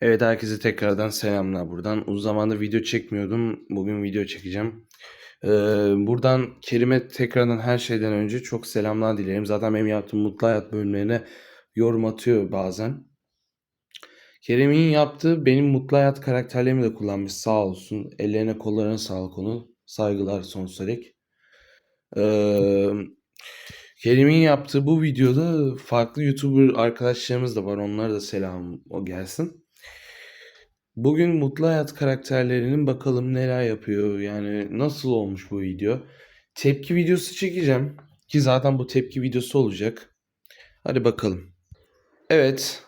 Evet herkese tekrardan selamlar buradan. Uzun zamandır video çekmiyordum. Bugün video çekeceğim. Ee, buradan Kerim'e tekrardan her şeyden önce çok selamlar dilerim. Zaten benim yaptığım Mutlu Hayat bölümlerine yorum atıyor bazen. Kerim'in yaptığı benim Mutlu Hayat karakterlerimi de kullanmış sağ olsun. Ellerine kollarına sağlık onu. Saygılar sonsuza dek. Ee, Kerim'in yaptığı bu videoda farklı YouTuber arkadaşlarımız da var. Onlara da selam o gelsin. Bugün Mutlu Hayat karakterlerinin bakalım neler yapıyor. Yani nasıl olmuş bu video. Tepki videosu çekeceğim. Ki zaten bu tepki videosu olacak. Hadi bakalım. Evet.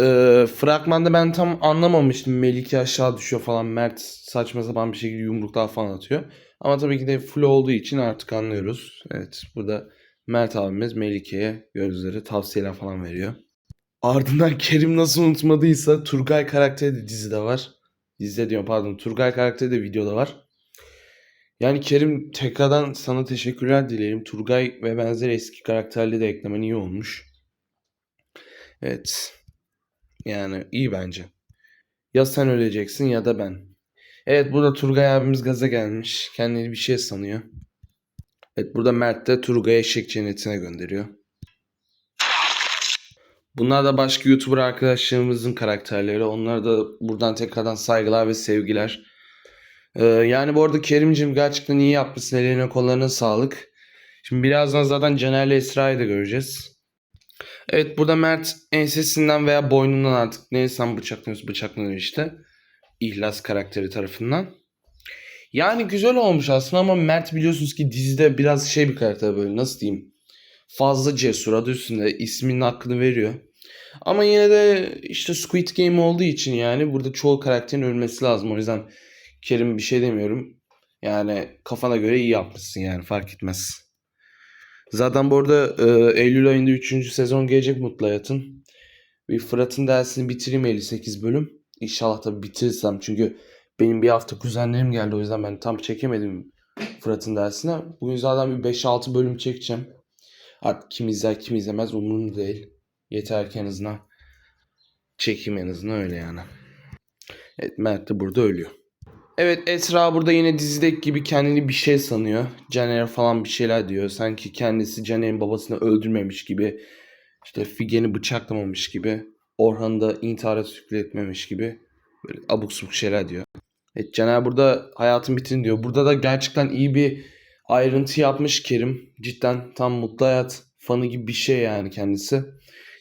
Ee, fragmanda ben tam anlamamıştım. Melike aşağı düşüyor falan. Mert saçma sapan bir şekilde yumruklar falan atıyor. Ama tabii ki de full olduğu için artık anlıyoruz. Evet burada Mert abimiz Melike'ye gözleri tavsiyeler falan veriyor. Ardından Kerim nasıl unutmadıysa Turgay karakteri de dizide var. Dizide diyorum pardon. Turgay karakteri de videoda var. Yani Kerim tekrardan sana teşekkürler dilerim. Turgay ve benzer eski karakterleri de eklemen iyi olmuş. Evet. Yani iyi bence. Ya sen öleceksin ya da ben. Evet burada Turgay abimiz gaza gelmiş. Kendini bir şey sanıyor. Evet burada Mert de Turgay'ı eşek cennetine gönderiyor. Bunlar da başka YouTuber arkadaşlarımızın karakterleri. Onlara da buradan tekrardan saygılar ve sevgiler. Ee, yani bu arada Kerim'cim gerçekten iyi yapmışsın. Eline kollarına sağlık. Şimdi birazdan zaten Caner'le Esra'yı da göreceğiz. Evet burada Mert ensesinden veya boynundan artık neyse bıçaklanıyor, bıçaklanıyor işte. İhlas karakteri tarafından. Yani güzel olmuş aslında ama Mert biliyorsunuz ki dizide biraz şey bir karakter böyle nasıl diyeyim. Fazla cesur adı üstünde isminin hakkını veriyor. Ama yine de işte Squid Game olduğu için yani burada çoğu karakterin ölmesi lazım. O yüzden Kerim bir şey demiyorum. Yani kafana göre iyi yapmışsın yani fark etmez. Zaten bu arada e, Eylül ayında 3. sezon gelecek Mutlu Hayat'ın. Bir Fırat'ın dersini bitireyim 58 bölüm. İnşallah tabii bitirirsem çünkü benim bir hafta kuzenlerim geldi o yüzden ben tam çekemedim Fırat'ın dersine. Bugün zaten bir 5-6 bölüm çekeceğim. Artık kim izler kim izlemez umurumda değil. Yeter ki en azından çekim en azından öyle yani. Evet Mert de burada ölüyor. Evet Esra burada yine dizideki gibi kendini bir şey sanıyor. Caner falan bir şeyler diyor. Sanki kendisi Caner'in babasını öldürmemiş gibi. işte Figen'i bıçaklamamış gibi. Orhan'ı da intihara sürükletmemiş gibi. Böyle abuk subuk şeyler diyor. Evet Caner burada hayatın bitin diyor. Burada da gerçekten iyi bir ayrıntı yapmış Kerim. Cidden tam mutlu hayat fanı gibi bir şey yani kendisi.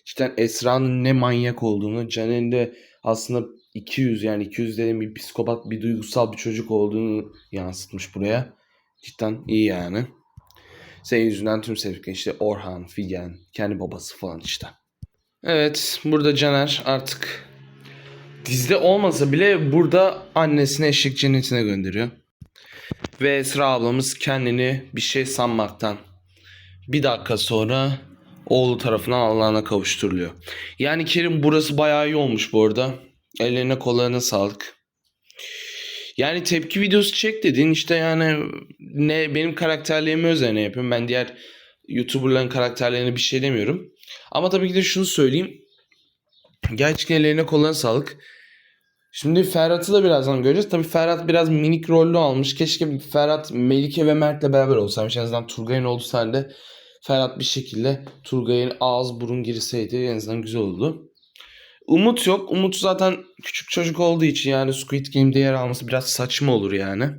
Cidden Esra'nın ne manyak olduğunu, Caner'in de aslında 200 yani 200 dediğim bir psikopat, bir duygusal bir çocuk olduğunu yansıtmış buraya. Cidden iyi yani. Senin yüzünden tüm sevdiklerin işte Orhan, Figen, kendi babası falan işte. Evet burada Caner artık dizide olmasa bile burada annesini eşek cennetine gönderiyor. Ve Esra ablamız kendini bir şey sanmaktan bir dakika sonra oğlu tarafından Allah'ına kavuşturuluyor. Yani Kerim burası bayağı iyi olmuş bu arada. Ellerine kollarına sağlık. Yani tepki videosu çek dedin işte yani ne benim karakterlerimi üzerine yapıyorum. Ben diğer YouTuber'ların karakterlerine bir şey demiyorum. Ama tabii ki de şunu söyleyeyim. Gerçekten ellerine kollarına sağlık. Şimdi Ferhat'ı da birazdan göreceğiz. Tabii Ferhat biraz minik rollü almış. Keşke Ferhat Melike ve Mert'le beraber olsaymış. En azından Turgay'ın olduğu sahnede Ferhat bir şekilde Turgay'ın ağız burun girseydi en azından güzel olurdu. Umut yok. Umut zaten küçük çocuk olduğu için yani Squid Game'de yer alması biraz saçma olur yani.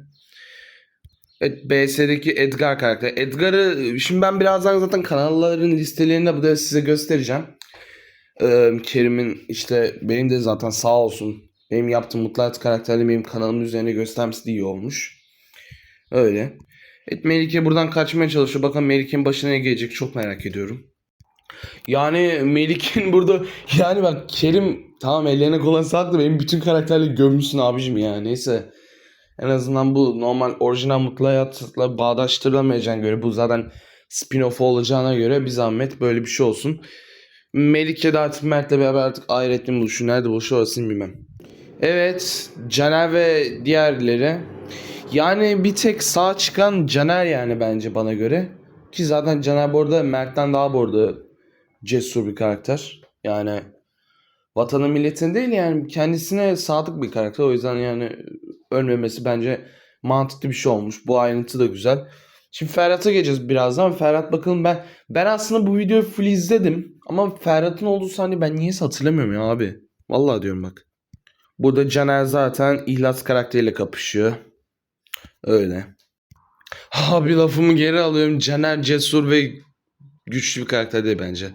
Evet BS'deki Edgar karakteri. Edgar'ı şimdi ben birazdan zaten kanalların listelerini de burada size göstereceğim. Ee, Kerim'in işte benim de zaten sağ olsun benim yaptığım Mutlu Hayat karakterleri benim kanalımın üzerine göstermesi de iyi olmuş. Öyle. Evet Melike buradan kaçmaya çalışıyor. Bakalım Melike'nin başına ne gelecek çok merak ediyorum. Yani Melike'nin burada yani bak Kerim tamam ellerine kolay sağlık da benim bütün karakterleri gömmüşsün abicim ya neyse. En azından bu normal orijinal Mutlu Hayat'la bağdaştırılamayacağına göre bu zaten spin-off olacağına göre bir zahmet böyle bir şey olsun. Melike de artık Mert'le beraber artık ahiretli mi buluşuyor? Nerede buluşuyor orasını bilmem. Evet Caner ve diğerleri. Yani bir tek sağ çıkan Caner yani bence bana göre. Ki zaten Caner bu arada Mert'ten daha bu arada cesur bir karakter. Yani vatanı milletine değil yani kendisine sadık bir karakter. O yüzden yani ölmemesi bence mantıklı bir şey olmuş. Bu ayrıntı da güzel. Şimdi Ferhat'a geleceğiz birazdan. Ferhat bakalım ben ben aslında bu videoyu full izledim ama Ferhat'ın olduğu sahne ben niyeyse hatırlamıyorum ya abi. Vallahi diyorum bak. Burada Caner zaten İhlas karakteriyle kapışıyor. Öyle. Abi lafımı geri alıyorum. Caner cesur ve güçlü bir karakter değil bence.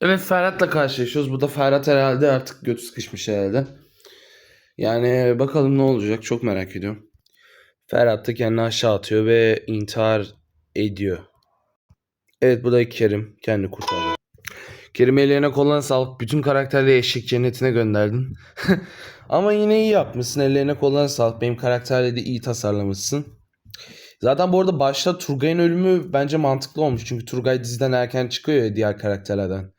Evet Ferhat'la karşılaşıyoruz. Bu da Ferhat herhalde artık götü sıkışmış herhalde. Yani bakalım ne olacak çok merak ediyorum. Ferhat da kendini aşağı atıyor ve intihar ediyor. Evet bu da Kerim. Kendini kurtardı. Kerim ellerine koluna sağlık. Bütün karakterleri eşek cennetine gönderdin. Ama yine iyi yapmışsın. Ellerine koluna sağlık. Benim karakterleri de iyi tasarlamışsın. Zaten bu arada başta Turgay'ın ölümü bence mantıklı olmuş. Çünkü Turgay diziden erken çıkıyor ya diğer karakterlerden.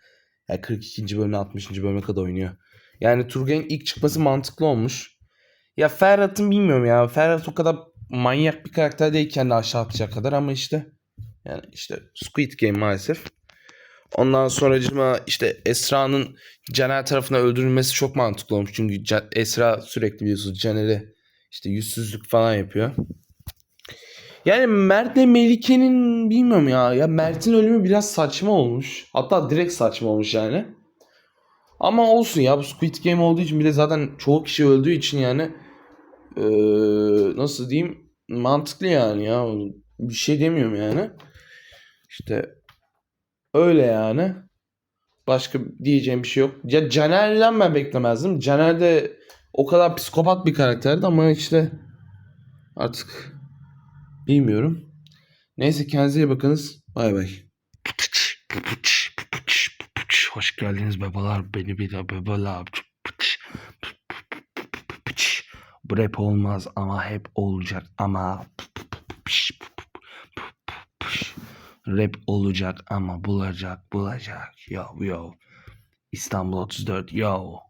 Yani 42. bölümden 60. bölüme kadar oynuyor. Yani Turgay'ın ilk çıkması mantıklı olmuş. Ya Ferhat'ın bilmiyorum ya. Ferhat o kadar manyak bir karakter değil kendi aşağı atacak kadar ama işte yani işte Squid Game maalesef. Ondan sonracıma işte Esra'nın Caner tarafından öldürülmesi çok mantıklı olmuş. Çünkü Esra sürekli biliyorsunuz Caner'e işte yüzsüzlük falan yapıyor. Yani Mert'le Melike'nin bilmiyorum ya. Ya Mert'in ölümü biraz saçma olmuş. Hatta direkt saçma olmuş yani. Ama olsun ya bu Squid Game olduğu için bir de zaten çoğu kişi öldüğü için yani eee, nasıl diyeyim mantıklı yani ya. Bir şey demiyorum yani. İşte öyle yani. Başka diyeceğim bir şey yok. Ya Caner'den ben beklemezdim. Caner de o kadar psikopat bir karakterdi ama işte artık bilmiyorum. Neyse kendinize iyi bakınız. Bay bay. Hoş geldiniz babalar. Beni bir de babalar. Bu rap olmaz ama hep olacak ama rap olacak ama bulacak bulacak. Yo yo. İstanbul 34 yo